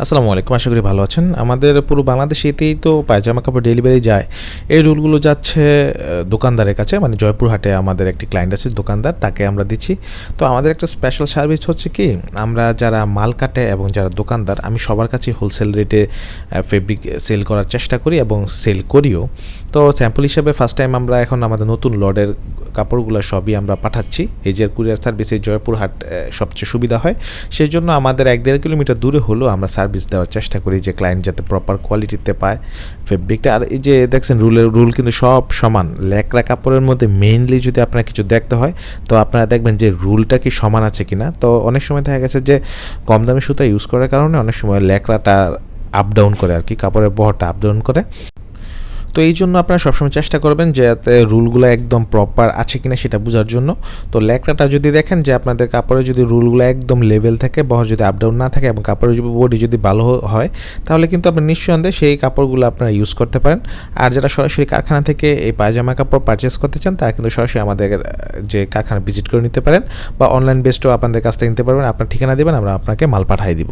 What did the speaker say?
আসসালামু আলাইকুম, আশা করি ভালো আছেন। আমাদের পুরো বাংলাদেশেতেই তো পায়জামা কাপড় ডেলিভারি যায়। এই রুলগুলো যাচ্ছে দোকানদারের কাছে মানে জয়পুরহাটে আমাদের একটি ক্লায়েন্ট আছে, দোকানদার, তাকে আমরা দিচ্ছি। তো আমাদের একটা স্পেশাল সার্ভিস হচ্ছে কি, আমরা যারা মাল কাটে এবং যারা দোকানদার, আমি সবার কাছে হোলসেল রেটে ফেব্রিক সেল করার চেষ্টা করি এবং সেল করিও। তো স্যাম্পল হিসেবে ফার্স্ট টাইম আমরা এখন আমাদের নতুন লডের কাপড়গুলো সবই আমরা পাঠাচ্ছি। এই যে কুরিয়ার সার্ভিসে জয়পুরহাট সবচেয়ে সুবিধা হয়। সেই জন্য আমাদের এক দেড় কিলোমিটার দূরে হলেও আমরা সার্ভিস দেওয়ার চেষ্টা করি যে ক্লায়েন্ট যাতে প্রপার কোয়ালিটিতে পায়। ফেব্রিকটা আর এই যে দেখছেন রুলের রুল কিন্তু সব সমান। ল্যাকড়া কাপড়ের মধ্যে মেইনলি যদি আপনার কিছু দেখতে হয়, তো আপনারা দেখবেন যে রুলটা কি সমান আছে কি না তো অনেক সময় দেখা গেছে যে কম দামি সুতা ইউজ করার কারণে অনেক সময় ল্যাকড়াটা আপ ডাউন করে আর কি, কাপড়ের বহরটা আপ ডাউন করে। তো এই জন্য আপনারা সবসময় চেষ্টা করবেন যে যাতে রুলগুলো একদম প্রপার আছে কিনা সেটা বোঝার জন্য। তো ল্যাকড়াটা যদি দেখেন যে আপনাদের কাপড়ে যদি রুলগুলো একদম লেভেল থাকে, বহর যদি আপ ডাউন না থাকে এবং কাপড়ের বডি যদি ভালো হয়, তাহলে কিন্তু আপনি নিঃসন্দেহে সেই কাপড়গুলো আপনারা ইউজ করতে পারেন। আর যারা সরাসরি কারখানা থেকে এই পায়জামা কাপড় পারচেস করতে চান, তারা কিন্তু সরাসরি আমাদের যে কারখানা ভিজিট করে নিতে পারেন বা অনলাইন বেসডও আপনাদের কাছ থেকে নিতে পারবেন। আপনার ঠিকানা দেবেন, আমরা আপনাকে মাল পাঠিয়ে দিব।